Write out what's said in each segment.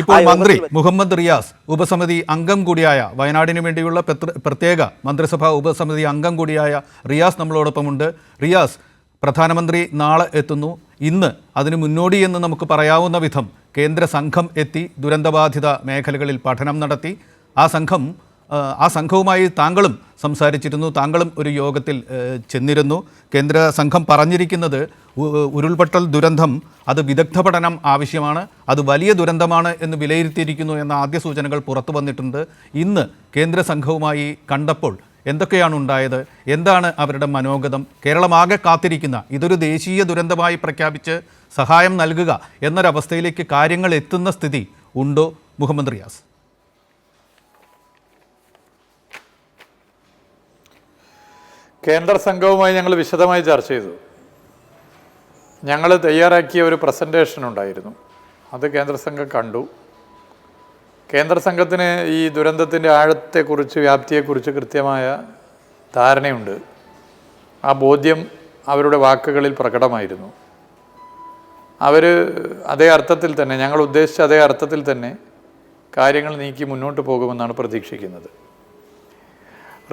ഇപ്പോൾ മന്ത്രി മുഹമ്മദ് റിയാസ് ഉപസമിതി അംഗം കൂടിയായ വയനാടിന് വേണ്ടിയുള്ള പ്രത്യേക മന്ത്രിസഭാ ഉപസമിതി അംഗം കൂടിയായ റിയാസ് നമ്മളോടൊപ്പമുണ്ട്. റിയാസ് പ്രധാനമന്ത്രി നാളെ എത്തുന്നു. ഇന്ന് അതിന് മുന്നോടി എന്ന് നമുക്ക് പറയാവുന്ന വിധം കേന്ദ്ര സംഘം എത്തി ദുരന്തബാധിത മേഖലകളിൽ പഠനം നടത്തി. ആ സംഘം ആ, സംഘവുമായി താങ്കളും സംസാരിച്ചിരുന്നു. താങ്കളും ഒരു യോഗത്തിൽ ചെന്നിരുന്നു. കേന്ദ്ര സംഘം പറഞ്ഞിരിക്കുന്നത് ഉരുൾപൊട്ടൽ ദുരന്തം അത് വിദഗ്ധ പഠനം ആവശ്യമാണ് അത് വലിയ ദുരന്തമാണ് എന്ന് വിലയിരുത്തിയിരിക്കുന്നു എന്ന ആദ്യ സൂചനകൾ പുറത്തു വന്നിട്ടുണ്ട്. ഇന്ന് കേന്ദ്ര സംഘവുമായി കണ്ടപ്പോൾ എന്തൊക്കെയാണ് ഉണ്ടായത്? എന്താണ് അവരുടെ മനോഗതം? കേരളമാകെ കാത്തിരിക്കുന്ന ഇതൊരു ദേശീയ ദുരന്തമായി പ്രഖ്യാപിച്ച് സഹായം നൽകുക എന്നൊരവസ്ഥയിലേക്ക് കാര്യങ്ങൾ എത്തുന്ന സ്ഥിതി ഉണ്ടോ? മുഹമ്മദ് റിയാസ്. കേന്ദ്ര സംഘവുമായി ഞങ്ങൾ വിശദമായി ചർച്ച ചെയ്തു. ഞങ്ങൾ തയ്യാറാക്കിയ ഒരു പ്രസന്റേഷൻ ഉണ്ടായിരുന്നു. അത് കേന്ദ്ര സംഘം കണ്ടു. കേന്ദ്ര സംഘത്തിന് ഈ ദുരന്തത്തിന്റെ ആഴത്തെക്കുറിച്ച് വ്യാപ്തിയെക്കുറിച്ച് കൃത്യമായ ധാരണയുണ്ട്. ആ ബോധ്യം അവരുടെ വാക്കുകളിൽ പ്രകടമായിരുന്നു. അവർ അതേ അർത്ഥത്തിൽ തന്നെ ഞങ്ങൾ ഉദ്ദേശിച്ച അതേ അർത്ഥത്തിൽ തന്നെ കാര്യങ്ങൾ നീക്കി മുന്നോട്ട് പോകുമെന്നാണ് പ്രതീക്ഷിക്കുന്നത്.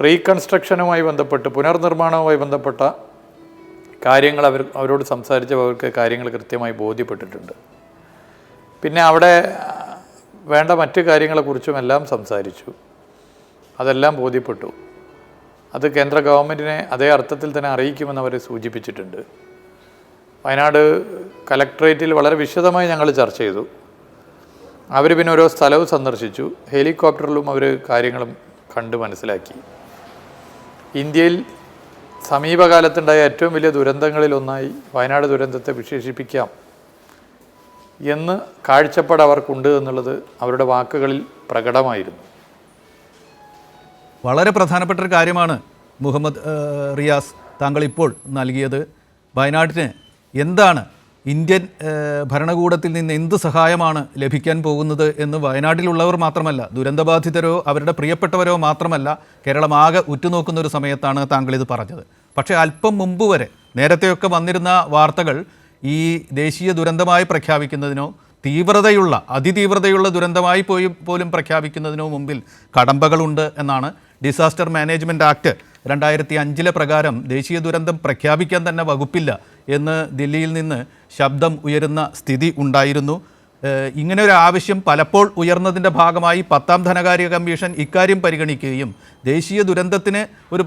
റീകൺസ്ട്രക്ഷനുമായി ബന്ധപ്പെട്ട് പുനർനിർമ്മാണവുമായി ബന്ധപ്പെട്ട കാര്യങ്ങൾ അവർ അവരോട് സംസാരിച്ചപ്പോൾ അവർക്ക് കാര്യങ്ങൾ കൃത്യമായി ബോധ്യപ്പെട്ടിട്ടുണ്ട്. പിന്നെ അവിടെ വേണ്ട മറ്റ് കാര്യങ്ങളെക്കുറിച്ചും എല്ലാം സംസാരിച്ചു. അതെല്ലാം ബോധ്യപ്പെട്ടു. അത് കേന്ദ്ര ഗവൺമെന്റിനെ അതേ അർത്ഥത്തിൽ തന്നെ അറിയിക്കുമെന്ന് അവർ സൂചിപ്പിച്ചിട്ടുണ്ട്. വയനാട് കലക്ട്രേറ്റിൽ വളരെ വിശദമായി ഞങ്ങൾ ചർച്ച ചെയ്തു. അവർ പിന്നെ ഓരോ സ്ഥലവും സന്ദർശിച്ചു. ഹെലികോപ്റ്ററിലും അവർ കാര്യങ്ങളും കണ്ട് മനസ്സിലാക്കി. ഇന്ത്യയിൽ സമീപകാലത്തുണ്ടായ ഏറ്റവും വലിയ ദുരന്തങ്ങളിലൊന്നായി വയനാട് ദുരന്തത്തെ വിശേഷിപ്പിക്കാം എന്ന് കാഴ്ചപ്പാട് അവർക്കുണ്ട് എന്നുള്ളത് അവരുടെ വാക്കുകളിൽ പ്രകടമായിരുന്നു. വളരെ പ്രധാനപ്പെട്ട ഒരു കാര്യമാണ് മുഹമ്മദ് റിയാസ് താങ്കൾ ഇപ്പോൾ നൽകിയത്. വയനാട്ടിന് എന്താണ് ഇന്ത്യൻ ഭരണകൂടത്തിൽ നിന്ന് എന്ത് സഹായമാണ് ലഭിക്കാൻ പോകുന്നത് എന്ന് വയനാട്ടിലുള്ളവർ മാത്രമല്ല ദുരന്തബാധിതരോ അവരുടെ പ്രിയപ്പെട്ടവരോ മാത്രമല്ല കേരളം ആകെ ഉറ്റുനോക്കുന്ന ഒരു സമയത്താണ് താങ്കൾ ഇത് പറഞ്ഞത്. പക്ഷേ അല്പം മുമ്പ് വരെ നേരത്തെയൊക്കെ വന്നിരുന്ന വാർത്തകൾ ഈ ദേശീയ ദുരന്തമായി പ്രഖ്യാപിക്കുന്നതിനോ തീവ്രതയുള്ള അതിതീവ്രതയുള്ള ദുരന്തമായി പോയി പോലും പ്രഖ്യാപിക്കുന്നതിനോ മുമ്പിൽ കടമ്പകളുണ്ട് എന്നാണ് ഡിസാസ്റ്റർ മാനേജ്മെന്റ് ആക്ട് രണ്ടായിരത്തി അഞ്ചിലെ പ്രകാരം ദേശീയ ദുരന്തം പ്രഖ്യാപിക്കാൻ തന്നെ വകുപ്പില്ല എന്ന് ദില്ലിയിൽ നിന്ന് ശബ്ദം ഉയരുന്ന സ്ഥിതി ഉണ്ടായിരുന്നു. ഇങ്ങനെ ഒരു ആവശ്യം പലപ്പോൾ ഉയർന്നതിന്റെ ഭാഗമായി പത്താം ധനകാര്യ കമ്മീഷൻ ഇക്കാര്യം പരിഗണിക്കുകയും ദേശീയ ദുരന്തത്തിന് ഒരു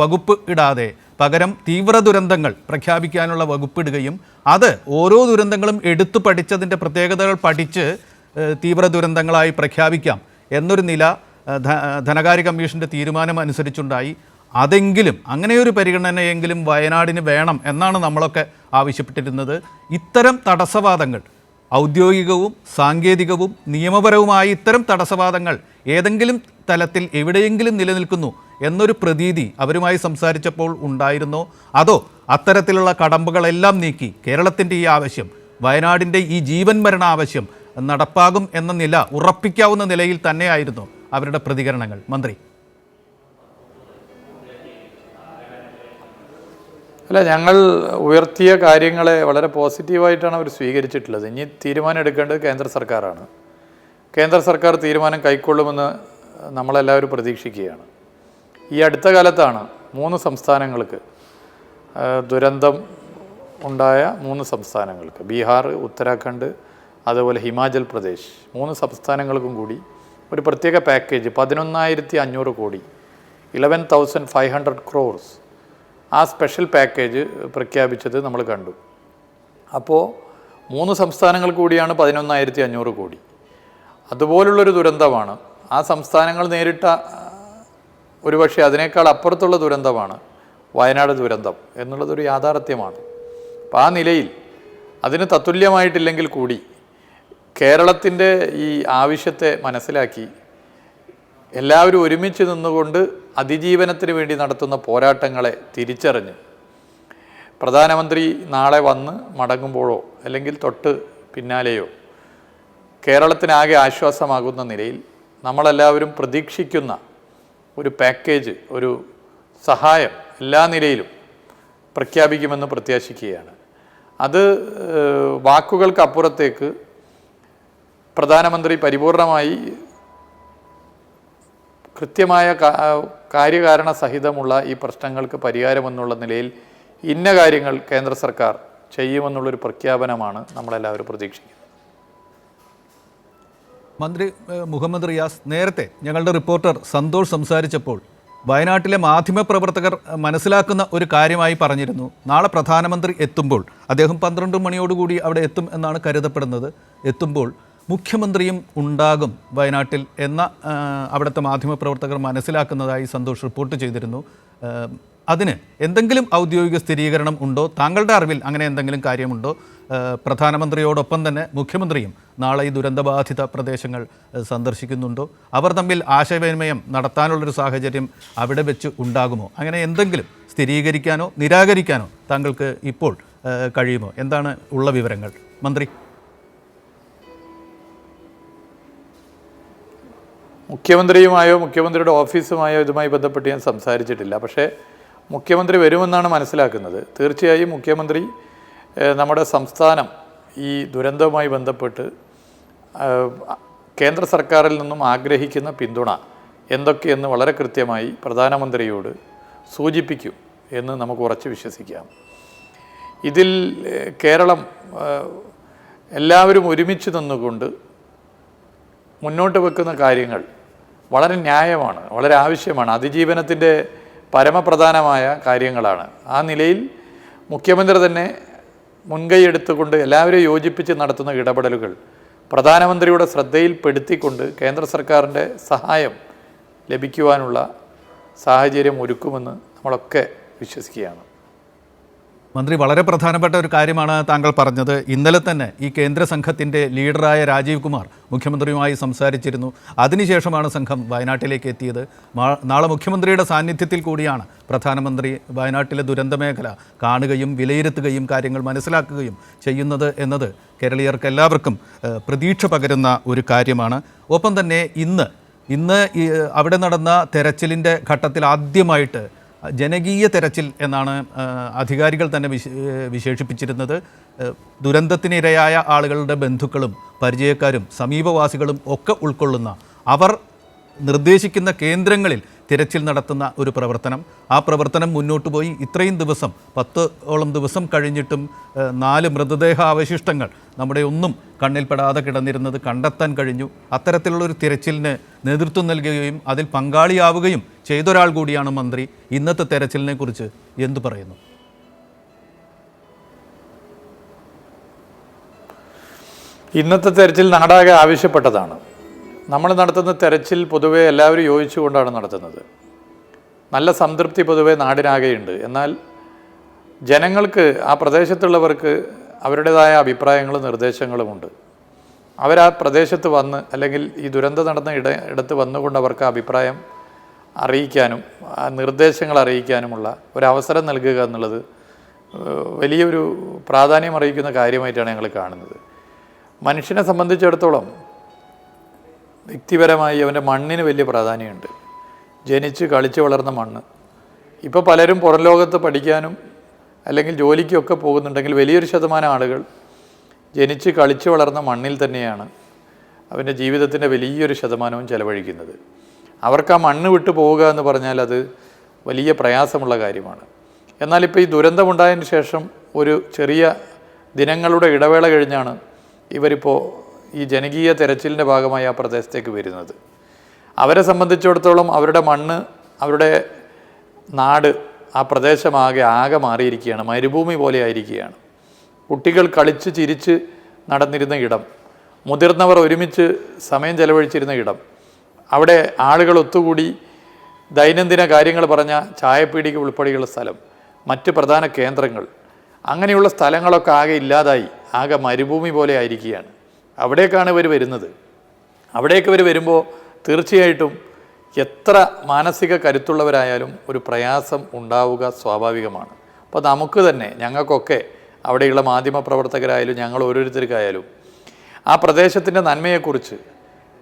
വകുപ്പ് ഇടാതെ പകരം തീവ്ര ദുരന്തങ്ങൾ പ്രഖ്യാപിക്കാനുള്ള വകുപ്പിടുകയും അത് ഓരോ ദുരന്തങ്ങളും എടുത്തു പഠിച്ചതിന്റെ പ്രത്യേകതകൾ പഠിച്ച് തീവ്ര ദുരന്തങ്ങളായി പ്രഖ്യാപിക്കാം എന്നൊരു നില ധനകാര്യ കമ്മീഷന്റെ തീരുമാനം അനുസരിച്ചുണ്ടായി. അതെങ്കിലും അങ്ങനെയൊരു പരിഗണനയെങ്കിലും വയനാടിന് വേണം എന്നാണ് നമ്മളൊക്കെ ആവശ്യപ്പെട്ടിരുന്നത്. ഇത്തരം തടസ്സവാദങ്ങൾ ഔദ്യോഗികവും സാങ്കേതികവും നിയമപരവുമായ ഇത്തരം തടസ്സവാദങ്ങൾ ഏതെങ്കിലും തലത്തിൽ എവിടെയെങ്കിലും നിലനിൽക്കുന്നു എന്നൊരു പ്രതീതി അവരുമായി സംസാരിച്ചപ്പോൾ ഉണ്ടായിരുന്നോ? അതോ അത്തരത്തിലുള്ള കടമ്പകളെല്ലാം നീക്കി കേരളത്തിന്റെ ഈ ആവശ്യം വയനാടിന്റെ ഈ ജീവൻ മരണ ആവശ്യം നടപ്പാകും എന്ന നില ഉറപ്പിക്കാവുന്ന നിലയിൽ തന്നെയായിരുന്നു അവരുടെ പ്രതികരണങ്ങൾ? മന്ത്രി. അല്ല ഞങ്ങൾ ഉയർത്തിയ കാര്യങ്ങളെ വളരെ പോസിറ്റീവായിട്ടാണ് അവർ സ്വീകരിച്ചിട്ടുള്ളത്. ഇനി തീരുമാനം എടുക്കേണ്ടത് കേന്ദ്ര സർക്കാരാണ്. കേന്ദ്ര സർക്കാർ തീരുമാനം കൈക്കൊള്ളുമെന്ന് നമ്മളെല്ലാവരും പ്രതീക്ഷിക്കുകയാണ്. ഈ അടുത്ത കാലത്താണ് മൂന്ന് സംസ്ഥാനങ്ങൾക്ക് ദുരന്തം ഉണ്ടായ മൂന്ന് സംസ്ഥാനങ്ങൾക്ക് ബീഹാർ ഉത്തരാഖണ്ഡ് അതുപോലെ ഹിമാചൽ പ്രദേശ് മൂന്ന് സംസ്ഥാനങ്ങൾക്കും കൂടി ഒരു പ്രത്യേക പാക്കേജ് പതിനൊന്നായിരത്തി അഞ്ഞൂറ് കോടി eleven thousand five hundred crores ആ സ്പെഷ്യൽ പാക്കേജ് പ്രഖ്യാപിച്ചത് നമ്മൾ കണ്ടു. അപ്പോൾ മൂന്ന് സംസ്ഥാനങ്ങൾ കൂടിയാണ് പതിനൊന്നായിരത്തി അഞ്ഞൂറ് കോടി. അതുപോലുള്ളൊരു ദുരന്തമാണ്. ആ സംസ്ഥാനങ്ങൾ നേരിട്ട ഒരുപക്ഷെ അതിനേക്കാൾ അപ്പുറത്തുള്ള ദുരന്തമാണ് വയനാട് ദുരന്തം എന്നുള്ളതൊരു യാഥാർത്ഥ്യമാണ്. അപ്പം ആ നിലയിൽ അതിന് തത്തുല്യമായിട്ടില്ലെങ്കിൽ കൂടി കേരളത്തിന്റെ ഈ ആവശ്യത്തെ മനസ്സിലാക്കി എല്ലാവരും ഒരുമിച്ച് നിന്നുകൊണ്ട് അതിജീവനത്തിന് വേണ്ടി നടത്തുന്ന പോരാട്ടങ്ങളെ തിരിച്ചറിഞ്ഞ് പ്രധാനമന്ത്രി നാളെ വന്ന് മടങ്ങുമ്പോഴോ അല്ലെങ്കിൽ തൊട്ട് പിന്നാലെയോ കേരളത്തിനാകെ ആശ്വാസമാകുന്ന നിലയിൽ നമ്മളെല്ലാവരും പ്രതീക്ഷിക്കുന്ന ഒരു പാക്കേജ് ഒരു സഹായം എല്ലാ നിലയിലും പ്രഖ്യാപിക്കുമെന്ന് പ്രത്യാശിക്കുകയാണ്. അത് വാക്കുകൾക്കപ്പുറത്തേക്ക് പ്രധാനമന്ത്രി പരിപൂർണമായി കൃത്യമായ കാര്യകാരണ സഹിതമുള്ള ഈ പ്രശ്നങ്ങൾക്ക് പരിഹാരമെന്നുള്ള നിലയിൽ ഇന്ന കാര്യങ്ങൾ കേന്ദ്ര സർക്കാർ ചെയ്യുമെന്നുള്ളൊരു പ്രഖ്യാപനമാണ് നമ്മളെല്ലാവരും പ്രതീക്ഷിക്കുന്നത്. മന്ത്രി മുഹമ്മദ് റിയാസ് നേരത്തെ ഞങ്ങളുടെ റിപ്പോർട്ടർ സന്തോഷ് സംസാരിച്ചപ്പോൾ വയനാട്ടിലെ മാധ്യമപ്രവർത്തകർ മനസ്സിലാക്കുന്ന ഒരു കാര്യമായി പറഞ്ഞിരുന്നു. നാളെ പ്രധാനമന്ത്രി എത്തുമ്പോൾ അദ്ദേഹം പന്ത്രണ്ട് മണിയോടുകൂടി അവിടെ എത്തും എന്നാണ് കരുതപ്പെടുന്നത്. എത്തുമ്പോൾ മുഖ്യമന്ത്രിയും ഉണ്ടാകും വയനാട്ടിൽ എന്ന അവിടുത്തെ മാധ്യമപ്രവർത്തകർ മനസ്സിലാക്കുന്നതായി സന്തോഷ് റിപ്പോർട്ട് ചെയ്തിരുന്നു. അതിന് എന്തെങ്കിലും ഔദ്യോഗിക സ്ഥിരീകരണം ഉണ്ടോ? താങ്കളുടെ അറിവിൽ അങ്ങനെ എന്തെങ്കിലും കാര്യമുണ്ടോ? പ്രധാനമന്ത്രിയോടൊപ്പം തന്നെ മുഖ്യമന്ത്രിയും നാളെ ഈ ദുരന്തബാധിത പ്രദേശങ്ങൾ സന്ദർശിക്കുന്നുണ്ടോ? അവർ തമ്മിൽ ആശയവിനിമയം നടത്താനുള്ളൊരു സാഹചര്യം അവിടെ വെച്ച് ഉണ്ടാകുമോ? അങ്ങനെ എന്തെങ്കിലും സ്ഥിരീകരിക്കാനോ നിരാകരിക്കാനോ താങ്കൾക്ക് ഇപ്പോൾ കഴിയുമോ? എന്താണ് ഉള്ള വിവരങ്ങൾ? മന്ത്രി. മുഖ്യമന്ത്രിയുമായോ മുഖ്യമന്ത്രിയുടെ ഓഫീസുമായോ ഇതുമായി ബന്ധപ്പെട്ട് ഞാൻ സംസാരിച്ചിട്ടില്ല. പക്ഷേ മുഖ്യമന്ത്രി വരുമെന്നാണ് മനസ്സിലാക്കുന്നത്. തീർച്ചയായും മുഖ്യമന്ത്രി നമ്മുടെ സംസ്ഥാനം ഈ ദുരന്തവുമായി ബന്ധപ്പെട്ട് കേന്ദ്ര സർക്കാരിൽ നിന്നും ആഗ്രഹിക്കുന്ന പിന്തുണ എന്തൊക്കെയെന്ന് വളരെ കൃത്യമായി പ്രധാനമന്ത്രിയോട് സൂചിപ്പിക്കും എന്ന് നമുക്ക് ഉറച്ചു വിശ്വസിക്കാം. ഇതിൽ കേരളം എല്ലാവരും ഒരുമിച്ച് നിന്നുകൊണ്ട് മുന്നോട്ട് വെക്കുന്ന കാര്യങ്ങൾ വളരെ ന്യായമാണ് വളരെ ആവശ്യമാണ് അതിജീവനത്തിന്റെ പരമപ്രധാനമായ കാര്യങ്ങളാണ്. ആ നിലയിൽ മുഖ്യമന്ത്രി തന്നെ മുൻകൈ എടുത്തുകൊണ്ട് എല്ലാവരെയും യോജിപ്പിച്ച് നടത്തുന്ന ഇടപെടലുകൾ പ്രധാനമന്ത്രിയുടെ ശ്രദ്ധയിൽപ്പെടുത്തിക്കൊണ്ട് കേന്ദ്ര സർക്കാരിന്റെ സഹായം ലഭിക്കുവാനുള്ള സാഹചര്യം ഒരുക്കുമെന്ന് നമ്മളൊക്കെ വിശ്വസിക്കുകയാണ്. മന്ത്രി വളരെ പ്രധാനപ്പെട്ട ഒരു കാര്യമാണ് താങ്കൾ പറഞ്ഞത്. ഇന്നലെ തന്നെ ഈ കേന്ദ്ര സംഘത്തിന്റെ ലീഡറായ രാജീവ് കുമാർ മുഖ്യമന്ത്രിയുമായി സംസാരിച്ചിരുന്നു. അതിനുശേഷമാണ് സംഘം വയനാട്ടിലേക്ക് എത്തിയത്. നാളെ മുഖ്യമന്ത്രിയുടെ സാന്നിധ്യത്തിൽ കൂടിയാണ് പ്രധാനമന്ത്രി വയനാട്ടിലെ ദുരന്തമേഖല കാണുകയും വിലയിരുത്തുകയും കാര്യങ്ങൾ മനസ്സിലാക്കുകയും ചെയ്യുന്നത് എന്നത് കേരളീയർക്ക് എല്ലാവർക്കും പ്രതീക്ഷ പകരുന്ന ഒരു കാര്യമാണ്. ഒപ്പം തന്നെ ഇന്ന് ഇന്ന് അവിടെ നടന്ന തെരച്ചിലിന്റെ ഘട്ടത്തിൽ ആദ്യമായിട്ട് ജനകീയ തെരച്ചിൽ എന്നാണ് അധികാരികൾ തന്നെ വിശ വിശേഷിപ്പിച്ചിരുന്നത്. ദുരന്തത്തിനിരയായ ആളുകളുടെ ബന്ധുക്കളും പരിചയക്കാരും സമീപവാസികളും ഒക്കെ ഉൾക്കൊള്ളുന്ന അവർ നിർദ്ദേശിക്കുന്ന കേന്ദ്രങ്ങളിൽ തിരച്ചിൽ നടത്തുന്ന ഒരു പ്രവർത്തനം. ആ പ്രവർത്തനം മുന്നോട്ട് പോയി. ഇത്രയും ദിവസം പത്ത് ഓളം ദിവസം കഴിഞ്ഞിട്ടും നാല് മൃതദേഹ അവശിഷ്ടങ്ങൾ നമ്മുടെ ഒന്നും കണ്ണിൽപ്പെടാതെ കിടന്നിരുന്നത് കണ്ടെത്താൻ കഴിഞ്ഞു. അത്തരത്തിലുള്ള ഒരു തിരച്ചിലിന് നേതൃത്വം നൽകുകയും അതിൽ പങ്കാളിയാവുകയും ചെയ്തൊരാൾ കൂടിയാണ് മന്ത്രി. ഇന്നത്തെ തെരച്ചിലിനെ കുറിച്ച് എന്തു പറയുന്നു? ഇന്നത്തെ തെരച്ചിൽ നാടാകെ ആവശ്യപ്പെട്ടതാണ്. നമ്മൾ നടത്തുന്ന തെരച്ചിൽ പൊതുവെ എല്ലാവരും യോജിച്ചുകൊണ്ടാണ് നടത്തുന്നത്. നല്ല സംതൃപ്തി പൊതുവെ നാടിനാകെയുണ്ട്. എന്നാൽ ജനങ്ങൾക്ക് ആ പ്രദേശത്തുള്ളവർക്ക് അവരുടേതായ അഭിപ്രായങ്ങളും നിർദ്ദേശങ്ങളുമുണ്ട് അവരാ പ്രദേശത്ത് വന്ന് അല്ലെങ്കിൽ ഈ ദുരന്തം നടന്ന ഇട ഇടത്ത് വന്നുകൊണ്ട് അവർക്ക് അഭിപ്രായം അറിയിക്കാനും നിർദ്ദേശങ്ങൾ അറിയിക്കാനുമുള്ള ഒരവസരം നൽകുക എന്നുള്ളത് വലിയൊരു പ്രാധാന്യം അറിയിക്കുന്ന കാര്യമായിട്ടാണ് ഞങ്ങൾ കാണുന്നത്. മനുഷ്യനെ സംബന്ധിച്ചിടത്തോളം വ്യക്തിപരമായി അവന്റെ മണ്ണിന് വലിയ പ്രാധാന്യമുണ്ട്. ജനിച്ച് കളിച്ച് വളർന്ന മണ്ണ്. ഇപ്പോൾ പലരും പുറം ലോകത്ത് പഠിക്കാനും അല്ലെങ്കിൽ ജോലിക്കൊക്കെ പോകുന്നുണ്ടെങ്കിൽ വലിയൊരു ശതമാനം ആളുകൾ ജനിച്ച് കളിച്ച് വളർന്ന മണ്ണിൽ തന്നെയാണ് അവന്റെ ജീവിതത്തിന്റെ വലിയൊരു ശതമാനവും ചെലവഴിക്കുന്നത്. അവർക്ക് ആ മണ്ണ് വിട്ടു പോവുക എന്ന് പറഞ്ഞാൽ അത് വലിയ പ്രയാസമുള്ള കാര്യമാണ്. എന്നാൽ ഇപ്പോൾ ഈ ദുരന്തമുണ്ടായതിന് ശേഷം ഒരു ചെറിയ ദിനങ്ങളുടെ ഇടവേള കഴിഞ്ഞാണ് ഇവരിപ്പോൾ ഈ ജനകീയ തെരച്ചിലിന്റെ ഭാഗമായി ആ പ്രദേശത്തേക്ക് വരുന്നത്. അവരെ സംബന്ധിച്ചിടത്തോളം അവരുടെ മണ്ണ് അവരുടെ നാട് ആ പ്രദേശമാകെ ആകെ മാറിയിരിക്കുകയാണ്. മരുഭൂമി പോലെ ആയിരിക്കുകയാണ്. കുട്ടികൾ കളിച്ച് ചിരിച്ച് നടന്നിരുന്ന ഇടം മുതിർന്നവർ ഒരുമിച്ച് സമയം ചെലവഴിച്ചിരുന്ന ഇടം അവിടെ ആളുകൾ ഒത്തുകൂടി ദൈനംദിന കാര്യങ്ങൾ പറഞ്ഞ ചായപ്പീടിക ഉൾപ്പെടെയുള്ള സ്ഥലം മറ്റ് പ്രധാന കേന്ദ്രങ്ങൾ അങ്ങനെയുള്ള സ്ഥലങ്ങളൊക്കെ ആകെ ഇല്ലാതായി ആകെ മരുഭൂമി പോലെ ആയിരിക്കുകയാണ്. അവിടേക്കാണ് ഇവർ വരുന്നത്. അവിടേക്ക് ഇവർ വരുമ്പോൾ തീർച്ചയായിട്ടും എത്ര മാനസിക കരുത്തുള്ളവരായാലും ഒരു പ്രയാസം ഉണ്ടാവുക സ്വാഭാവികമാണ്. അപ്പോൾ നമുക്ക് തന്നെ ഞങ്ങൾക്കൊക്കെ അവിടെയുള്ള മാധ്യമ പ്രവർത്തകരായാലും ഞങ്ങൾ ഓരോരുത്തർക്കായാലും ആ പ്രദേശത്തിന്റെ നന്മയെക്കുറിച്ച്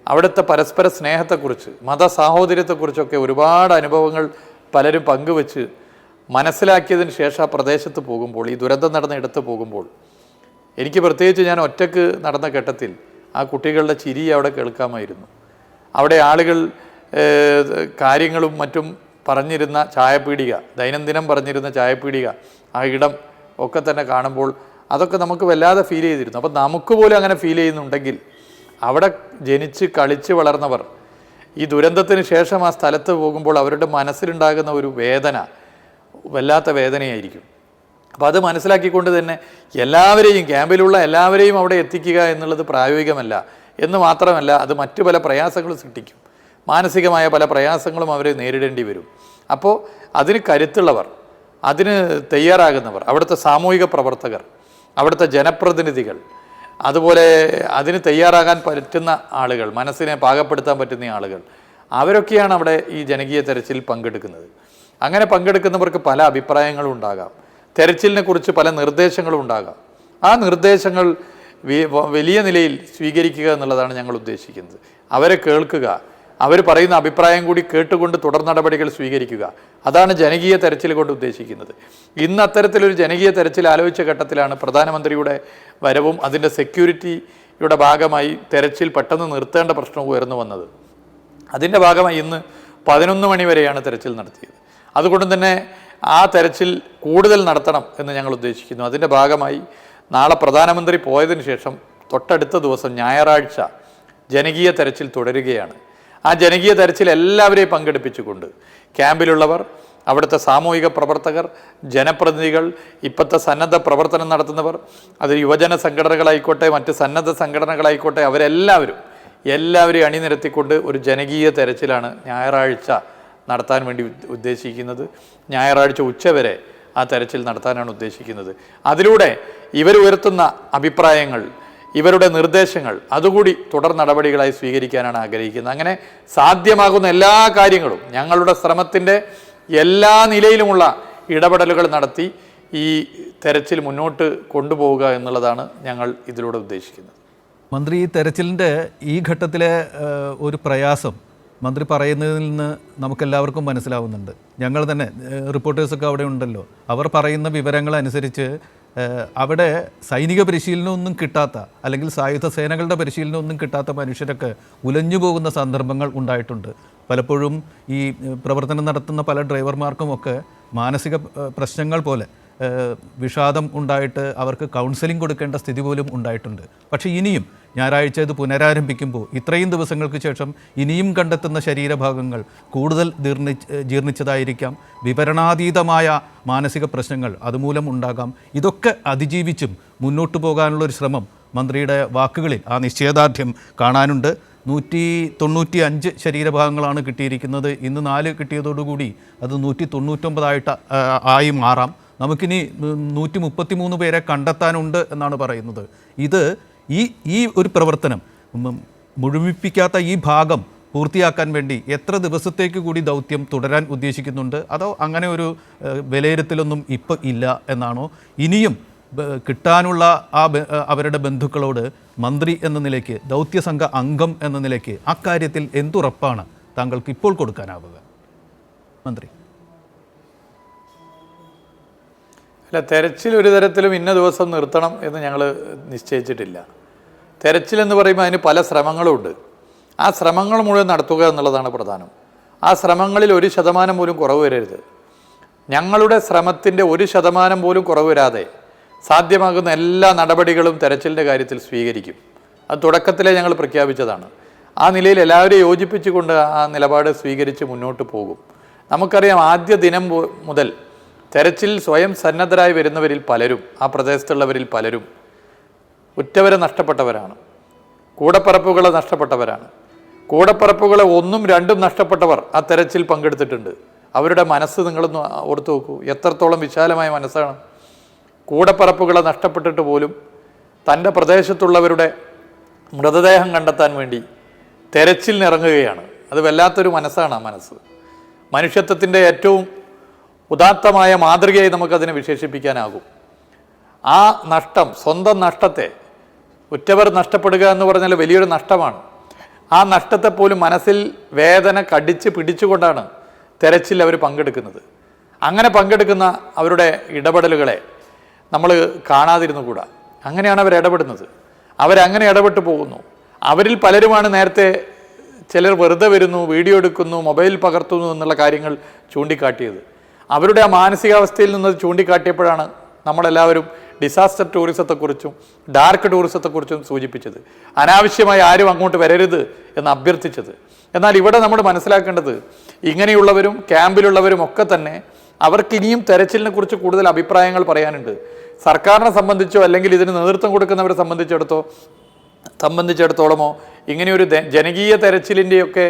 അവിടുത്തെ പരസ്പര സ്നേഹത്തെക്കുറിച്ച് മത സാഹോദര്യത്തെക്കുറിച്ചൊക്കെ ഒരുപാട് അനുഭവങ്ങൾ പലരും പങ്കുവെച്ച് മനസ്സിലാക്കിയതിന് ശേഷം ആ പ്രദേശത്ത് പോകുമ്പോൾ ഈ ദുരന്തം നടന്ന ഇടത്ത് പോകുമ്പോൾ എനിക്ക് പ്രത്യേകിച്ച് ഞാൻ ഒറ്റയ്ക്ക് നടന്ന ഘട്ടത്തിൽ ആ കുട്ടികളുടെ ചിരി അവിടെ കേൾക്കാമായിരുന്നു. അവിടെ ആളുകൾ കാര്യങ്ങളും മറ്റും പറഞ്ഞിരുന്ന ചായപ്പീടിക ദൈനംദിനം പറഞ്ഞിരുന്ന ചായപ്പീടിക ആ ഇടം ഒക്കെ തന്നെ കാണുമ്പോൾ അതൊക്കെ നമുക്ക് വല്ലാതെ ഫീൽ ചെയ്തിരുന്നു. അപ്പോൾ നമുക്ക് പോലും അങ്ങനെ ഫീൽ ചെയ്യുന്നുണ്ടെങ്കിൽ അവിടെ ജനിച്ച് കളിച്ച് വളർന്നവർ ഈ ദുരന്തത്തിന് ശേഷം ആ സ്ഥലത്ത് പോകുമ്പോൾ അവരുടെ മനസ്സിലുണ്ടാകുന്ന ഒരു വേദന വല്ലാത്ത വേദനയായിരിക്കും. അപ്പോൾ അത് മനസ്സിലാക്കിക്കൊണ്ട് തന്നെ എല്ലാവരെയും ക്യാമ്പിലുള്ള എല്ലാവരെയും അവിടെ എത്തിക്കുക എന്നുള്ളത് പ്രായോഗികമല്ല എന്ന് മാത്രമല്ല അത് മറ്റു പല പ്രയാസങ്ങളും സൃഷ്ടിക്കും. മാനസികമായ പല പ്രയാസങ്ങളും അവരെ നേരിടേണ്ടി വരും. അപ്പോൾ അതിന് കരുത്തുള്ളവർ അതിന് തയ്യാറാകുന്നവർ അവിടുത്തെ സാമൂഹിക പ്രവർത്തകർ അവിടുത്തെ ജനപ്രതിനിധികൾ അതുപോലെ അതിന് തയ്യാറാകാൻ പറ്റുന്ന ആളുകൾ മനസ്സിനെ പാകപ്പെടുത്താൻ പറ്റുന്ന ആളുകൾ അവരൊക്കെയാണ് അവിടെ ഈ ജനകീയ തെരച്ചിൽ പങ്കെടുക്കുന്നത്. അങ്ങനെ പങ്കെടുക്കുന്നവർക്ക് പല അഭിപ്രായങ്ങളും ഉണ്ടാകാം. തെരച്ചിലിനെ കുറിച്ച് പല നിർദ്ദേശങ്ങളും ഉണ്ടാകാം. ആ നിർദ്ദേശങ്ങൾ വലിയ നിലയിൽ സ്വീകരിക്കുക എന്നുള്ളതാണ് ഞങ്ങൾ ഉദ്ദേശിക്കുന്നത്. അവരെ കേൾക്കുക. അവർ പറയുന്ന അഭിപ്രായം കൂടി കേട്ടുകൊണ്ട് തുടർ നടപടികൾ സ്വീകരിക്കുക. അതാണ് ജനകീയ തെരച്ചിൽ കൊണ്ട് ഉദ്ദേശിക്കുന്നത്. ഇന്ന് അത്തരത്തിലൊരു ജനകീയ തെരച്ചിൽ ആലോചിച്ച ഘട്ടത്തിലാണ് പ്രധാനമന്ത്രിയുടെ വരവും അതിന്റെ സെക്യൂരിറ്റിയുടെ ഭാഗമായി തെരച്ചിൽ പെട്ടെന്ന് നിർത്തേണ്ട പ്രശ്നവും ഉയർന്നു വന്നത്. അതിന്റെ ഭാഗമായി ഇന്ന് പതിനൊന്ന് മണിവരെയാണ് തെരച്ചിൽ നടത്തിയത്. അതുകൊണ്ട് തന്നെ ആ തെരച്ചിൽ കൂടുതൽ നടത്തണം എന്ന് ഞങ്ങൾ ഉദ്ദേശിക്കുന്നു. അതിന്റെ ഭാഗമായി നാളെ പ്രധാനമന്ത്രി പോയതിന് ശേഷം തൊട്ടടുത്ത ദിവസം ഞായറാഴ്ച ജനകീയ തെരച്ചിൽ തുടരുകയാണ്. ആ ജനകീയ തെരച്ചിൽ എല്ലാവരെയും പങ്കെടുപ്പിച്ചുകൊണ്ട് ക്യാമ്പിലുള്ളവർ അവിടുത്തെ സാമൂഹിക പ്രവർത്തകർ ജനപ്രതിനിധികൾ ഇപ്പോഴത്തെ സന്നദ്ധ പ്രവർത്തനം നടത്തുന്നവർ അത് യുവജന സംഘടനകളായിക്കോട്ടെ മറ്റ് സന്നദ്ധ സംഘടനകളായിക്കോട്ടെ അവരെല്ലാവരും എല്ലാവരെയും അണിനിരത്തിക്കൊണ്ട് ഒരു ജനകീയ തെരച്ചിലാണ് ഞായറാഴ്ച നടത്താൻ വേണ്ടി ഉദ്ദ- ഉദ്ദേശിക്കുന്നത് ഞായറാഴ്ച ഉച്ചവരെ ആ തെരച്ചിൽ നടത്താനാണ് ഉദ്ദേശിക്കുന്നത്. അതിലൂടെ ഇവർ ഉയർത്തുന്ന അഭിപ്രായങ്ങൾ ഇവരുടെ നിർദ്ദേശങ്ങൾ അതുകൂടി തുടർ നടപടികളായി സ്വീകരിക്കാനാണ് ആഗ്രഹിക്കുന്നത്. അങ്ങനെ സാധ്യമാകുന്ന എല്ലാ കാര്യങ്ങളും ഞങ്ങളുടെ ശ്രമത്തിന്റെ എല്ലാ നിലയിലുമുള്ള ഇടപെടലുകൾ നടത്തി ഈ തെരച്ചിൽ മുന്നോട്ട് കൊണ്ടുപോവുക എന്നുള്ളതാണ് ഞങ്ങൾ ഇതിലൂടെ ഉദ്ദേശിക്കുന്നത്. മന്ത്രി ഈ തെരച്ചിലിന്റെ ഈ ഘട്ടത്തിലെ ഒരു പ്രയാസം മന്ത്രി പറയുന്നതിൽ നിന്ന് നമുക്കെല്ലാവർക്കും മനസ്സിലാവുന്നുണ്ട്. ഞങ്ങൾ തന്നെ റിപ്പോർട്ടേഴ്സൊക്കെ അവിടെ ഉണ്ടല്ലോ. അവർ പറയുന്ന വിവരങ്ങളനുസരിച്ച് അവിടെ സൈനിക പരിശീലനമൊന്നും കിട്ടാത്ത അല്ലെങ്കിൽ സായുധ സേനകളുടെ പരിശീലനമൊന്നും കിട്ടാത്ത മനുഷ്യരൊക്കെ ഉലഞ്ഞു പോകുന്ന സന്ദർഭങ്ങൾ ഉണ്ടായിട്ടുണ്ട്. പലപ്പോഴും ഈ പ്രവർത്തനം നടത്തുന്ന പല ഡ്രൈവർമാർക്കുമൊക്കെ മാനസിക പ്രശ്നങ്ങൾ പോലെ വിഷാദം ഉണ്ടായിട്ട് അവർക്ക് കൗൺസിലിംഗ് കൊടുക്കേണ്ട സ്ഥിതി പോലും ഉണ്ടായിട്ടുണ്ട്. പക്ഷേ ഇനിയും ഞായറാഴ്ച ഇത് പുനരാരംഭിക്കുമ്പോൾ ഇത്രയും ദിവസങ്ങൾക്ക് ശേഷം ഇനിയും കണ്ടെത്തുന്ന ശരീരഭാഗങ്ങൾ കൂടുതൽ ജീർണി ജീർണിച്ചതായിരിക്കാം. വിവരണാതീതമായ മാനസിക പ്രശ്നങ്ങൾ അതുമൂലം ഉണ്ടാകാം. ഇതൊക്കെ അതിജീവിച്ചും മുന്നോട്ട് പോകാനുള്ള ഒരു ശ്രമം മന്ത്രിയുടെ വാക്കുകളിൽ ആ നിശ്ചയദാർഢ്യം കാണാനുണ്ട്. നൂറ്റി തൊണ്ണൂറ്റി അഞ്ച് ശരീരഭാഗങ്ങളാണ് കിട്ടിയിരിക്കുന്നത്. ഇന്ന് നാല് കിട്ടിയതോടുകൂടി അത് നൂറ്റി തൊണ്ണൂറ്റൊമ്പതായിട്ട് ആയി മാറാം. നമുക്കിനി നൂറ്റി മുപ്പത്തി മൂന്ന് പേരെ കണ്ടെത്താനുണ്ട് എന്നാണ് പറയുന്നത്. ഇത് ഈ ഈ ഒരു പ്രവർത്തനം മുഴുമിപ്പിക്കാത്ത ഈ ഭാഗം പൂർത്തിയാക്കാൻ വേണ്ടി എത്ര ദിവസത്തേക്ക് കൂടി ദൗത്യം തുടരാൻ ഉദ്ദേശിക്കുന്നുണ്ട്? അതോ അങ്ങനെ ഒരു വിലയിരുത്തലൊന്നും ഇപ്പോൾ ഇല്ല എന്നാണോ? ഇനിയും കിട്ടാനുള്ള ആ അവരുടെ ബന്ധുക്കളോട് മന്ത്രി എന്ന നിലയ്ക്ക് ദൗത്യസംഘ അംഗം എന്ന നിലയ്ക്ക് അക്കാര്യത്തിൽ എന്തുറപ്പാണ് താങ്കൾക്ക് ഇപ്പോൾ കൊടുക്കാനാവുക? മന്ത്രി. അല്ല തെരച്ചിൽ ഒരു തരത്തിലും ഇന്ന ദിവസം നിർത്തണം എന്ന് ഞങ്ങൾ നിശ്ചയിച്ചിട്ടില്ല. തെരച്ചിൽ എന്ന് പറയുമ്പോൾ അതിന് പല ശ്രമങ്ങളുമുണ്ട് ആ ശ്രമങ്ങൾ മുഴുവൻ നടത്തുക എന്നുള്ളതാണ് പ്രധാനം. ആ ശ്രമങ്ങളിൽ ഒരു ശതമാനം പോലും കുറവ് വരരുത്. ഞങ്ങളുടെ ശ്രമത്തിന്റെ ഒരു ശതമാനം പോലും കുറവ് വരാതെ സാധ്യമാകുന്ന എല്ലാ നടപടികളും തെരച്ചിലിന്റെ കാര്യത്തിൽ സ്വീകരിക്കും. അത് തുടക്കത്തിലേ ഞങ്ങൾ പ്രഖ്യാപിച്ചതാണ്. ആ നിലയിൽ എല്ലാവരെയും യോജിപ്പിച്ചുകൊണ്ട് ആ നിലപാട് സ്വീകരിച്ച് മുന്നോട്ട് പോകും. നമുക്കറിയാം ആദ്യ ദിനം മുതൽ തെരച്ചിൽ സ്വയം സന്നദ്ധരായി വരുന്നവരിൽ പലരും ആ പ്രദേശത്തുള്ളവരിൽ പലരും ഉറ്റവരെ നഷ്ടപ്പെട്ടവരാണ്. കൂടപ്പറപ്പുകളെ നഷ്ടപ്പെട്ടവരാണ്. കൂടപ്പറപ്പുകളെ ഒന്നും രണ്ടും നഷ്ടപ്പെട്ടവർ ആ തെരച്ചിൽ പങ്കെടുത്തിട്ടുണ്ട്. അവരുടെ മനസ്സ് നിങ്ങളൊന്ന് ഓർത്തു നോക്കൂ. എത്രത്തോളം വിശാലമായ മനസ്സാണ്. കൂടപ്പറപ്പുകളെ നഷ്ടപ്പെട്ടിട്ട് പോലും തന്റെ പ്രദേശത്തുള്ളവരുടെ മൃതദേഹം കണ്ടെത്താൻ വേണ്ടി തെരച്ചിലിനിറങ്ങുകയാണ്. അത് വല്ലാത്തൊരു മനസ്സാണ് ആ മനസ്സ്. മനുഷ്യത്വത്തിന്റെ ഏറ്റവും ഉദാത്തമായ മാതൃകയായി നമുക്കതിനെ വിശേഷിപ്പിക്കാനാകും. ആ നഷ്ടം സ്വന്തം നഷ്ടത്തെ ഉറ്റവർ നഷ്ടപ്പെടുക എന്ന് പറഞ്ഞാൽ വലിയൊരു നഷ്ടമാണ്. ആ നഷ്ടത്തെ പോലും മനസ്സിൽ വേദന കടിച്ച് പിടിച്ചുകൊണ്ടാണ് തെരച്ചിൽ അവർ പങ്കെടുക്കുന്നത്. അങ്ങനെ പങ്കെടുക്കുന്ന അവരുടെ ഇടപെടലുകളെ നമ്മൾ കാണാതിരുന്നു കൂടാ. അങ്ങനെയാണ് അവർ ഇടപെടുന്നത്. അവരങ്ങനെ ഇടപെട്ട് പോകുന്നു. അവരിൽ പലരുമാണ് നേരത്തെ ചിലർ വെറുതെ വരുന്നു വീഡിയോ എടുക്കുന്നു മൊബൈൽ പകർത്തുന്നു എന്നുള്ള കാര്യങ്ങൾ ചൂണ്ടിക്കാട്ടിയത്. അവരുടെ ആ മാനസികാവസ്ഥയിൽ നിന്ന് ചൂണ്ടിക്കാട്ടിയപ്പോഴാണ് നമ്മളെല്ലാവരും ഡിസാസ്റ്റർ ടൂറിസത്തെക്കുറിച്ചും ഡാർക്ക് ടൂറിസത്തെക്കുറിച്ചും സൂചിപ്പിച്ചത്. അനാവശ്യമായി ആരും അങ്ങോട്ട് വരരുത് എന്ന് അഭ്യർത്ഥിച്ചത്. എന്നാൽ ഇവിടെ നമ്മൾ മനസ്സിലാക്കേണ്ടത് ഇങ്ങനെയുള്ളവരും ക്യാമ്പിലുള്ളവരും ഒക്കെ തന്നെ അവർക്ക് ഇനിയും തെരച്ചിലിനെ കുറിച്ച് കൂടുതൽ അഭിപ്രായങ്ങൾ പറയാനുണ്ട്. സർക്കാരിനെ സംബന്ധിച്ചോ അല്ലെങ്കിൽ ഇതിന് നേതൃത്വം കൊടുക്കുന്നവരെ സംബന്ധിച്ചിടത്തോ സംബന്ധിച്ചിടത്തോളമോ ഇങ്ങനെയൊരു ജനകീയ തെരച്ചിലിന്റെയൊക്കെ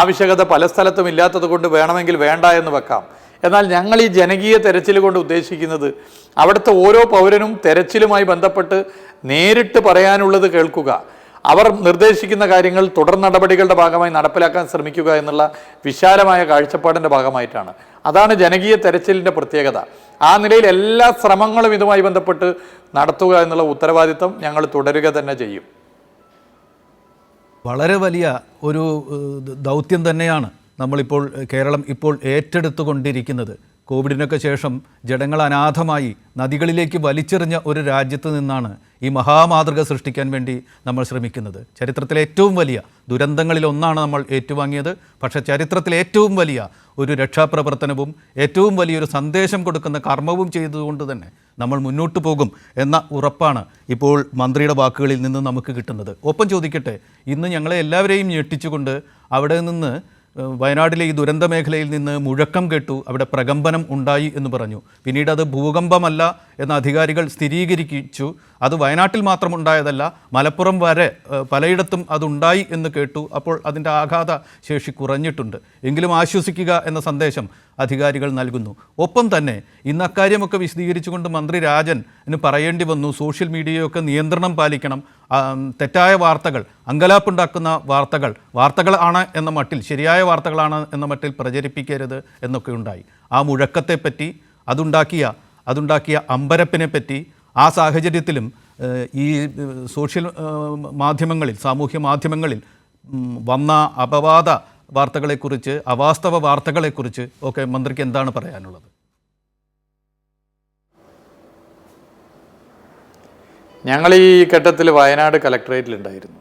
ആവശ്യകത പല സ്ഥലത്തും ഇല്ലാത്തത് കൊണ്ട് വേണമെങ്കിൽ വേണ്ട എന്ന് വെക്കാം. എന്നാൽ ഞങ്ങൾ ഈ ജനകീയ തെരച്ചിൽ കൊണ്ട് ഉദ്ദേശിക്കുന്നത് അവിടുത്തെ ഓരോ പൗരനും തെരച്ചിലുമായി ബന്ധപ്പെട്ട് നേരിട്ട് പറയാനുള്ളത് കേൾക്കുക. അവർ നിർദ്ദേശിക്കുന്ന കാര്യങ്ങൾ തുടർ നടപടികളുടെ ഭാഗമായി നടപ്പിലാക്കാൻ ശ്രമിക്കുക എന്നുള്ള വിശാലമായ കാഴ്ചപ്പാടിന്റെ ഭാഗമായിട്ടാണ്. അതാണ് ജനകീയ തെരച്ചിലിന്റെ പ്രത്യേകത. ആ നിലയിൽ എല്ലാ ശ്രമങ്ങളും ഇതുമായി ബന്ധപ്പെട്ട് നടത്തുക എന്നുള്ള ഉത്തരവാദിത്തം ഞങ്ങൾ തുടരുക തന്നെ ചെയ്യും. വളരെ വലിയ ഒരു ദൗത്യം തന്നെയാണ്. നമ്മളിപ്പോൾ കേരളം ഇപ്പോൾ ഏറ്റെടുത്തുകൊണ്ടിരിക്കുന്നത്. കോവിഡിനൊക്കെ ശേഷം ജനങ്ങൾ അനാഥമായി നദികളിലേക്ക് വലിച്ചെറിഞ്ഞ ഒരു രാജ്യത്ത് നിന്നാണ് ഈ മഹാമാതൃക സൃഷ്ടിക്കാൻ വേണ്ടി നമ്മൾ ശ്രമിക്കുന്നത്. ചരിത്രത്തിലെ ഏറ്റവും വലിയ ദുരന്തങ്ങളിൽ ഒന്നാണ് നമ്മൾ ഏറ്റുവാങ്ങിയത്. പക്ഷേ ചരിത്രത്തിലെ ഏറ്റവും വലിയ ഒരു രക്ഷാപ്രവർത്തനവും ഏറ്റവും വലിയൊരു സന്ദേശം കൊടുക്കുന്ന കർമ്മവും ചെയ്തുകൊണ്ട് തന്നെ നമ്മൾ മുന്നോട്ട് പോകും എന്ന ഉറപ്പാണ് ഇപ്പോൾ മന്ത്രിയുടെ വാക്കുകളിൽ നിന്ന് നമുക്ക് കിട്ടുന്നത്. ഒപ്പം ചോദിക്കട്ടെ ഇന്ന് ഞങ്ങളെ എല്ലാവരെയും ഞെട്ടിച്ചുകൊണ്ട് അവിടെ നിന്ന് വയനാട്ടിലെ ഈ ദുരന്ത മേഖലയിൽ നിന്ന് മുഴക്കം കേട്ടു. അവിടെ പ്രകമ്പനം ഉണ്ടായി എന്ന് പറഞ്ഞു. പിന്നീട് അത് ഭൂകമ്പമല്ല എന്ന അധികാരികൾ സ്ഥിരീകരിച്ചു. അത് വയനാട്ടിൽ മാത്രം ഉണ്ടായതല്ല മലപ്പുറം വരെ പലയിടത്തും അതുണ്ടായി എന്ന് കേട്ടു. അപ്പോൾ അതിന്റെ ആഘാത ശേഷി കുറഞ്ഞിട്ടുണ്ട്. എങ്കിലും ആശ്വസിക്കുക എന്ന സന്ദേശം അധികാരികൾ നൽകുന്നു. ഒപ്പം തന്നെ ഇന്ന് അക്കാര്യമൊക്കെ വിശദീകരിച്ചുകൊണ്ട് മന്ത്രി രാജന് പറയേണ്ടി വന്നു സോഷ്യൽ മീഡിയയൊക്കെ നിയന്ത്രണം പാലിക്കണം തെറ്റായ വാർത്തകൾ അങ്കലാപ്പുണ്ടാക്കുന്ന വാർത്തകൾ ആണ് എന്ന മട്ടിൽ ശരിയായ വാർത്തകളാണ് എന്ന മട്ടിൽ പ്രചരിപ്പിക്കരുത് എന്നൊക്കെ ഉണ്ടായി. ആ മുഴക്കത്തെപ്പറ്റി അതുണ്ടാക്കിയ അതുണ്ടാക്കിയ അമ്പരപ്പിനെ പറ്റി ആ സാഹചര്യത്തിലും ഈ സോഷ്യൽ മാധ്യമങ്ങളിൽ സാമൂഹ്യ മാധ്യമങ്ങളിൽ വന്ന അപവാദ വാർത്തകളെക്കുറിച്ച് അവാസ്തവ വാർത്തകളെക്കുറിച്ച് ഒക്കെ മന്ത്രിക്ക് എന്താണ് പറയാനുള്ളത്? ഞങ്ങൾ ഈ ഘട്ടത്തിൽ വയനാട് കലക്ടറേറ്റിലുണ്ടായിരുന്നു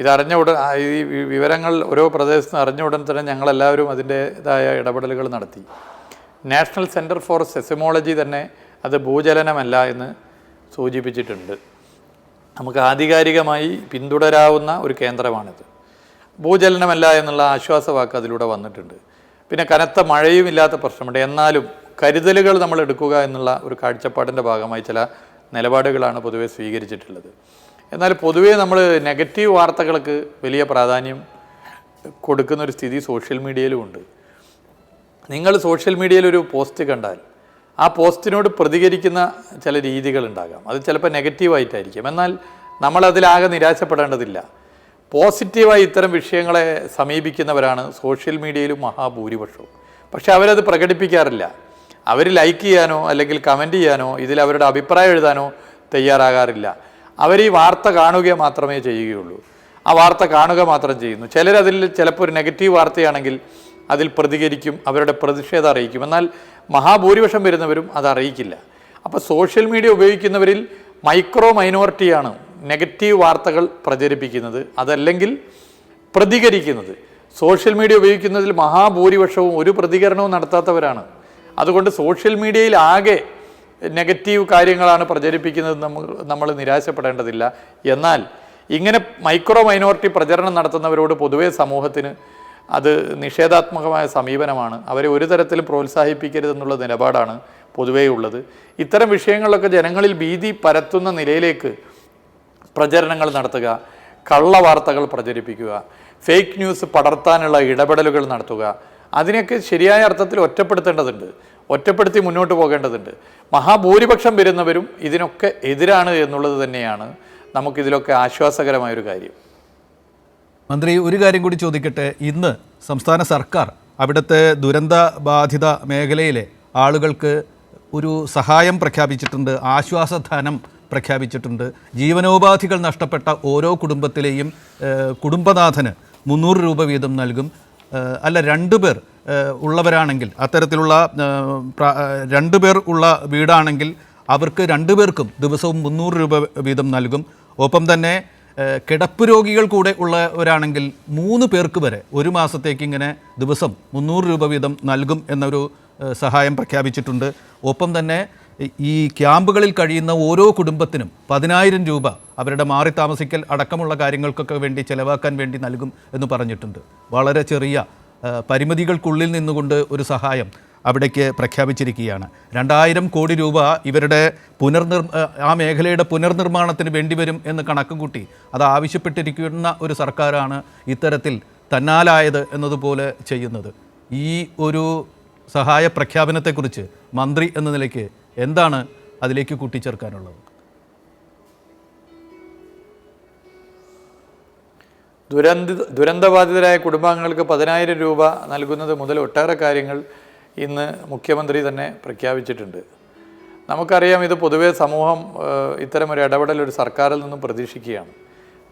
ഇതറിഞ്ഞ ഉടൻ ഈ വിവരങ്ങൾ ഓരോ പ്രദേശത്ത് അറിഞ്ഞ ഉടൻ തന്നെ ഞങ്ങളെല്ലാവരും അതിന്റേതായ ഇടപെടലുകൾ നടത്തി. നാഷണൽ സെന്റർ ഫോർ സെസിമോളജി തന്നെ അത് ഭൂചലനമല്ല എന്ന് സൂചിപ്പിച്ചിട്ടുണ്ട്. നമുക്ക് ആധികാരികമായി പിന്തുടരാവുന്ന ഒരു കേന്ദ്രമാണിത്. ഭൂചലനമല്ല എന്നുള്ള ആശ്വാസവാക്ക് അതിലൂടെ വന്നിട്ടുണ്ട്. പിന്നെ കനത്ത മഴയും ഇല്ലാത്ത പ്രശ്നമുണ്ട്. എന്നാലും കരുതലുകൾ നമ്മൾ എടുക്കുക എന്നുള്ള ഒരു കാഴ്ചപ്പാടിന്റെ ഭാഗമായി ചില നിലപാടുകളാണ് പൊതുവെ സ്വീകരിച്ചിട്ടുള്ളത്. എന്നാൽ പൊതുവേ നമ്മൾ നെഗറ്റീവ് വാർത്തകൾക്ക് വലിയ പ്രാധാന്യം കൊടുക്കുന്ന ഒരു സ്ഥിതി സോഷ്യൽ മീഡിയയിലും ഉണ്ട്. നിങ്ങൾ സോഷ്യൽ മീഡിയയിൽ ഒരു പോസ്റ്റ് കണ്ടാൽ ആ പോസ്റ്റിനോട് പ്രതികരിക്കുന്ന ചില രീതികൾ രീതികളുണ്ടാകാം അത് ചിലപ്പോൾ നെഗറ്റീവായിട്ടായിരിക്കും. എന്നാൽ നമ്മളതിലാകെ നിരാശപ്പെടേണ്ടതില്ല. പോസിറ്റീവായി ഇത്തരം വിഷയങ്ങളെ സമീപിക്കുന്നവരാണ് സോഷ്യൽ മീഡിയയിലും മഹാഭൂരിപക്ഷവും. പക്ഷെ അവരത് പ്രകടിപ്പിക്കാറില്ല. അവർ ലൈക്ക് ചെയ്യാനോ അല്ലെങ്കിൽ കമന്റ് ചെയ്യാനോ ഇതിൽ അവരുടെ അഭിപ്രായം എഴുതാനോ തയ്യാറാകാറില്ല. അവർ ഈ വാർത്ത കാണുക മാത്രമേ ചെയ്യുകയുള്ളൂ. ആ വാർത്ത കാണുക മാത്രം ചെയ്യുന്നു. ചിലരതിൽ ചിലപ്പോൾ ഒരു നെഗറ്റീവ് വാർത്തയാണെങ്കിൽ അതിൽ പ്രതികരിക്കും അവരുടെ പ്രതിഷേധം അറിയിക്കും. എന്നാൽ മഹാഭൂരിപക്ഷം വരുന്നവരും അത് അറിയിക്കില്ല. അപ്പോൾ സോഷ്യൽ മീഡിയ ഉപയോഗിക്കുന്നവരിൽ മൈക്രോ മൈനോറിറ്റിയാണ് നെഗറ്റീവ് വാർത്തകൾ പ്രചരിപ്പിക്കുന്നത് അതല്ലെങ്കിൽ പ്രതികരിക്കുന്നത്. സോഷ്യൽ മീഡിയ ഉപയോഗിക്കുന്നതിൽ മഹാഭൂരിപക്ഷവും ഒരു പ്രതികരണവും നടത്താത്തവരാണ്. അതുകൊണ്ട് സോഷ്യൽ മീഡിയയിൽ ആകെ നെഗറ്റീവ് കാര്യങ്ങളാണ് പ്രചരിപ്പിക്കുന്നത് നമ്മൾ നമ്മൾ നിരാശപ്പെടേണ്ടതില്ല. എന്നാൽ ഇങ്ങനെ മൈക്രോ മൈനോറിറ്റി പ്രചരണം നടത്തുന്നവരോട് പൊതുവേ സമൂഹത്തിന് അത് നിഷേധാത്മകമായ സമീപനമാണ്. അവരെ ഒരു തരത്തിലും പ്രോത്സാഹിപ്പിക്കരുതെന്നുള്ള നിലപാടാണ് പൊതുവേ ഉള്ളത്. ഇത്തരം വിഷയങ്ങളിലൊക്കെ ജനങ്ങളിൽ ഭീതി പരത്തുന്ന നിലയിലേക്ക് പ്രചരണങ്ങൾ നടത്തുക കള്ളവാർത്തകൾ പ്രചരിപ്പിക്കുക ഫേക്ക് ന്യൂസ് പടർത്താനുള്ള ഇടപെടലുകൾ നടത്തുക. അതിനൊക്കെ ശരിയായ അർത്ഥത്തിൽ ഒറ്റപ്പെടുത്തേണ്ടതുണ്ട്. ഒറ്റപ്പെടുത്തി മുന്നോട്ട് പോകേണ്ടതുണ്ട്. മഹാഭൂരിപക്ഷം വരുന്നവരും ഇതിനൊക്കെ എതിരാണ് എന്നുള്ളത് തന്നെയാണ് നമുക്കിതിലൊക്കെ ആശ്വാസകരമായൊരു കാര്യം. മന്ത്രി ഒരു കാര്യം കൂടി ചോദിക്കട്ടെ. ഇന്ന് സംസ്ഥാന സർക്കാർ അവിടുത്തെ ദുരന്ത ബാധിത മേഖലയിലെ ആളുകൾക്ക് ഒരു സഹായം പ്രഖ്യാപിച്ചിട്ടുണ്ട്. ആശ്വാസധനം പ്രഖ്യാപിച്ചിട്ടുണ്ട്. ജീവനോപാധികൾ നഷ്ടപ്പെട്ട ഓരോ കുടുംബത്തിലെയും കുടുംബനാഥന് മുന്നൂറ് രൂപ വീതം നൽകും. അല്ല രണ്ടു പേർ ഉള്ളവരാണെങ്കിൽ അത്തരത്തിലുള്ള രണ്ട് രണ്ടു പേർ ഉള്ള വീടാണെങ്കിൽ അവർക്ക് രണ്ടുപേർക്കും ദിവസവും മുന്നൂറ് രൂപ വീതം നൽകും. ഒപ്പം തന്നെ കിടപ്പ് രോഗികൾ കൂടെ ഉള്ളവരാണെങ്കിൽ മൂന്ന് പേർക്ക് വരെ ഒരു മാസത്തേക്ക് ഇങ്ങനെ ദിവസം മുന്നൂറ് രൂപ വീതം നൽകും എന്നൊരു സഹായം പ്രഖ്യാപിച്ചിട്ടുണ്ട്. ഒപ്പം തന്നെ ഈ- ക്യാമ്പുകളിൽ കഴിയുന്ന ഓരോ കുടുംബത്തിനും പതിനായിരം രൂപ അവരുടെ മാറി താമസിക്കൽ അടക്കമുള്ള കാര്യങ്ങൾക്കൊക്കെ വേണ്ടി ചിലവാക്കാൻ വേണ്ടി നൽകും എന്ന് പറഞ്ഞിട്ടുണ്ട്. വളരെ ചെറിയ പരിമിതികൾക്കുള്ളിൽ നിന്നുകൊണ്ട് ഒരു സഹായം അവിടേക്ക് പ്രഖ്യാപിച്ചിരിക്കുകയാണ്. രണ്ടായിരം കോടി രൂപ ഇവരുടെ പുനർനിർ ആ മേഖലയുടെ പുനർനിർമ്മാണത്തിന് വേണ്ടിവരും എന്ന് കണക്ക് കൂട്ടി അത് ആവശ്യപ്പെട്ടിരിക്കുന്ന ഒരു സർക്കാരാണ് ഇത്തരത്തിൽ തന്നാലായത് എന്നതുപോലെ ചെയ്യുന്നത്. ഈ ഒരു സഹായ പ്രഖ്യാപനത്തെക്കുറിച്ച് മന്ത്രി എന്ന നിലയ്ക്ക് എന്താണ് അതിലേക്ക് കൂട്ടിച്ചേർക്കാനുള്ളത്? ദുരന്ത ദുരന്തബാധിതരായ കുടുംബാംഗങ്ങൾക്ക് പതിനായിരം രൂപ നൽകുന്നത് മുതൽ ഒട്ടേറെ കാര്യങ്ങൾ ഇന്ന് മുഖ്യമന്ത്രി തന്നെ പ്രഖ്യാപിച്ചിട്ടുണ്ട്. നമുക്കറിയാം ഇത് പൊതുവേ സമൂഹം ഇത്തരം ഒരു ഇടപെടൽ ഒരു സർക്കാരിൽ നിന്നും പ്രതീക്ഷിക്കുകയാണ്.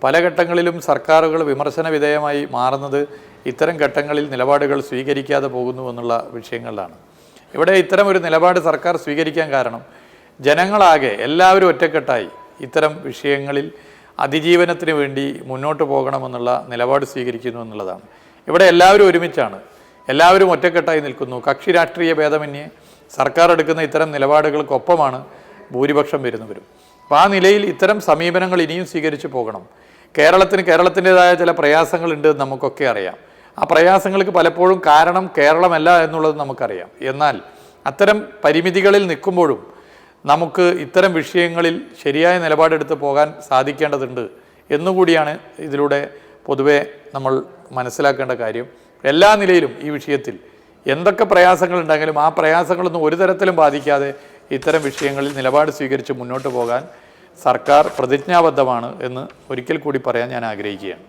പല ഘട്ടങ്ങളിലും സർക്കാരുകൾ വിമർശന വിധേയമായി മാറുന്നത് ഇത്തരം ഘട്ടങ്ങളിൽ നിലപാടുകൾ സ്വീകരിക്കാതെ പോകുന്നു എന്നുള്ള വിഷയങ്ങളിലാണ്. ഇവിടെ ഇത്തരം ഒരു നിലപാട് സർക്കാർ സ്വീകരിക്കാൻ കാരണം ജനങ്ങളാകെ എല്ലാവരും ഒറ്റക്കെട്ടായി ഇത്തരം വിഷയങ്ങളിൽ അതിജീവനത്തിന് വേണ്ടി മുന്നോട്ട് പോകണമെന്നുള്ള നിലപാട് സ്വീകരിക്കുന്നു എന്നുള്ളതാണ്. ഇവിടെ എല്ലാവരും ഒരുമിച്ചാണ്. എല്ലാവരും ഒറ്റക്കെട്ടായി നിൽക്കുന്നു. കക്ഷി രാഷ്ട്രീയ ഭേദമന്യേ സർക്കാർ എടുക്കുന്ന ഇത്തരം നിലപാടുകൾക്കൊപ്പമാണ് ഭൂരിപക്ഷം വരുന്നവരും. അപ്പോൾ ആ നിലയിൽ ഇത്തരം സമീപനങ്ങൾ ഇനിയും സ്വീകരിച്ചു പോകണം. കേരളത്തിന് കേരളത്തിന്റെതായ ചില പ്രയാസങ്ങളുണ്ട് നമുക്കൊക്കെ അറിയാം. ആ പ്രയാസങ്ങൾക്ക് പലപ്പോഴും കാരണം കേരളമല്ല എന്നുള്ളത് നമുക്കറിയാം. എന്നാൽ അത്തരം പരിമിതികളിൽ നിൽക്കുമ്പോഴും നമുക്ക് ഇത്തരം വിഷയങ്ങളിൽ ശരിയായ നിലപാടെടുത്ത് പോകാൻ സാധിക്കേണ്ടതുണ്ട് എന്നുകൂടിയാണ് ഇതിലൂടെ പൊതുവെ നമ്മൾ മനസ്സിലാക്കേണ്ട കാര്യം. എല്ലാ നിലയിലും ഈ വിഷയത്തിൽ എന്തൊക്കെ പ്രയാസങ്ങളുണ്ടെങ്കിലും ആ പ്രയാസങ്ങളൊന്നും ഒരു തരത്തിലും ബാധിക്കാതെ ഇത്തരം വിഷയങ്ങളിൽ നിലപാട് സ്വീകരിച്ച് മുന്നോട്ട് പോകാൻ സർക്കാർ പ്രതിജ്ഞാബദ്ധമാണ് എന്ന് ഒരിക്കൽ കൂടി പറയാൻ ഞാൻ ആഗ്രഹിക്കുകയാണ്.